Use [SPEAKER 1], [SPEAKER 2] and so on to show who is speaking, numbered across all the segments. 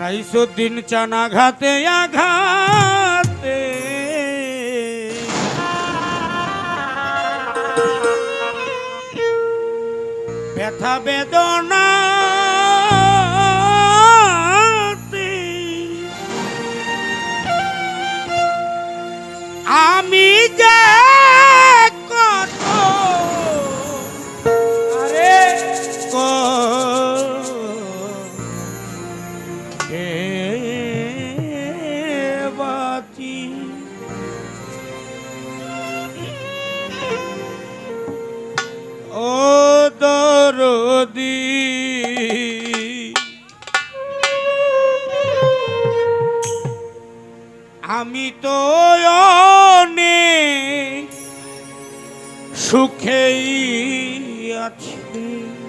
[SPEAKER 1] রাইসুদ্দিন চানা ঘাতে আঘাতে। ব্যথা বেদনা আছি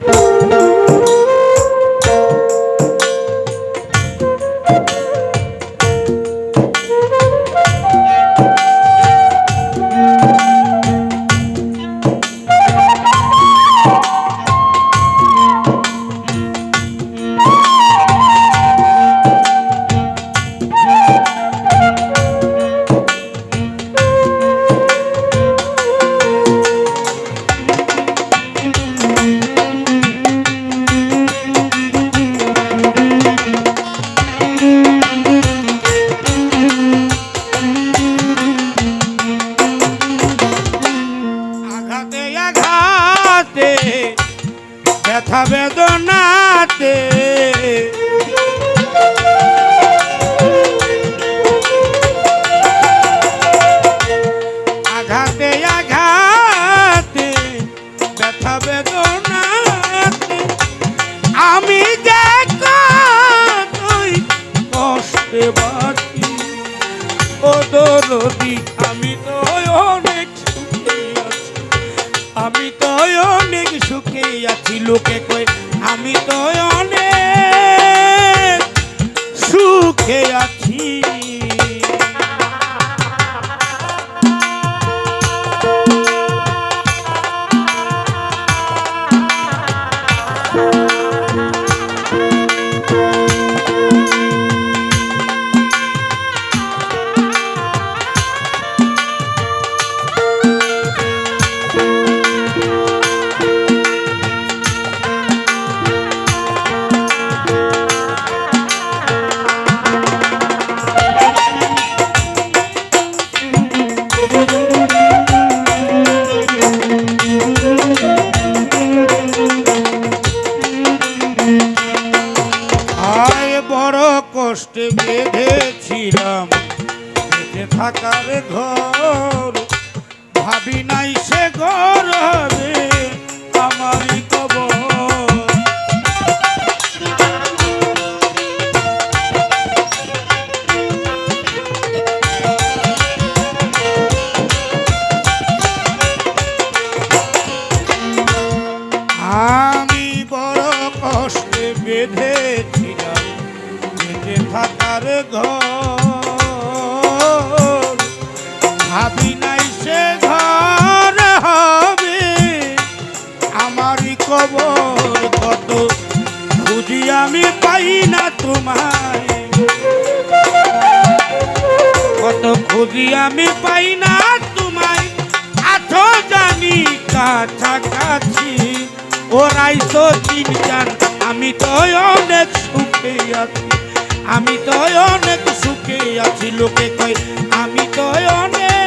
[SPEAKER 1] আঘাতে লোকে কই আমি তো অনেক সুখে আছি। ঘর। ভাবি নাই ঘর হবে। আমারই কবর কত খুঁজি আমি পাই না তোমায়। কত খুঁজি আমি পাই না তোমায়। আছো জানি কাছাকাছি। ওরাই তো জান আমি তো অনেক সুখে আছি, আমি তো অনেক সুখে আছি, লোকে কয়, আমি তো অনেক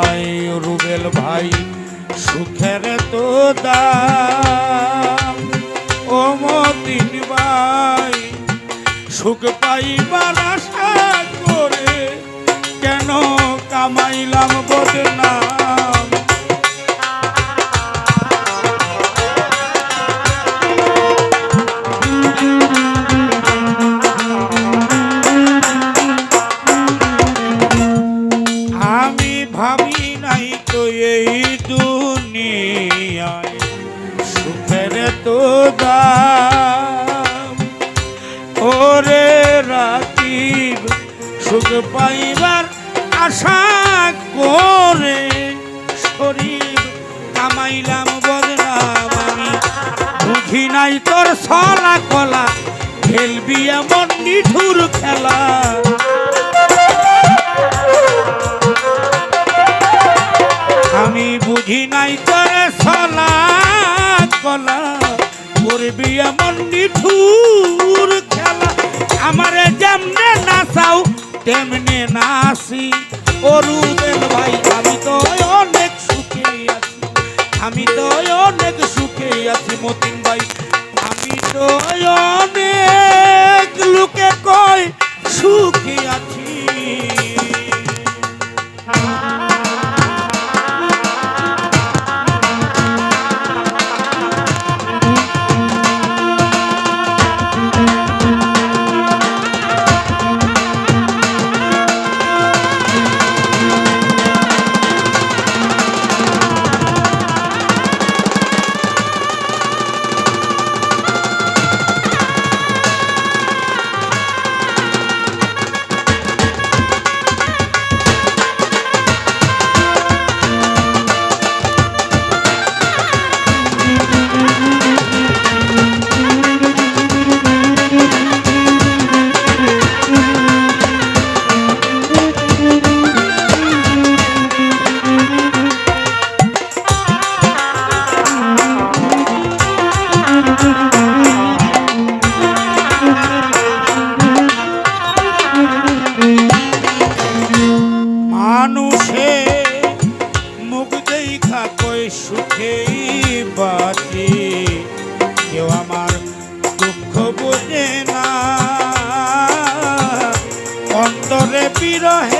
[SPEAKER 1] ভাই রুবেল ভাই সুখের তো দাম। ভাই সুখ পাইবার আশা করে কেন কামাইলাম বদনা? ওরে রাতিব সুখ পাইবার আশা করে শরীর কামাইলাম আমি বুঝি নাই তোর সলা কলা, খেলবি এমন নিঠুর খেলা। আমি বুঝি নাই তোরে সলা কলা, করবি এমন নিঠুর নাচাও তেমনে নাচি অরুদেল ভাই, আমি তো অনেক সুখে আছি। আমি তো অনেক সুখে আছি, মতিন ভাই। আমি তো অনেক লোকে কয়, সুখে আছি। অন্তরে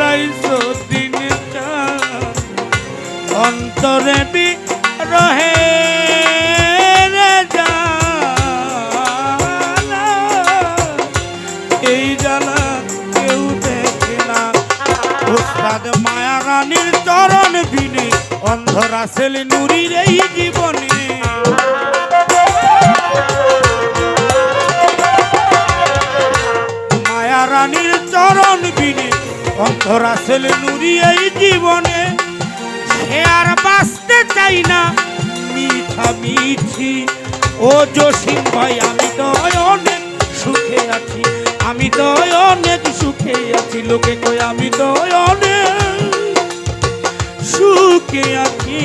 [SPEAKER 1] রাইছো দিনটা অন্তরে বি রহে। এই জ্বালা কেউ দেখে না উস্তাদ মায়া রানীর চরণ বিনে অন্ধরা ছেলে নুরির এই জীবনে মায়া রানীর চরণ বিনে অন্ধরা ছেলে নুরি এই জীবনে। সে আর বাঁচতে চাই না। মিঠা মিছি ও জসিম ভাই আমি তো অনেক সুখে আছি। আমি তো অনেক সুখে আছি, লোকে কই আমি তো অনেক সুখে আছি।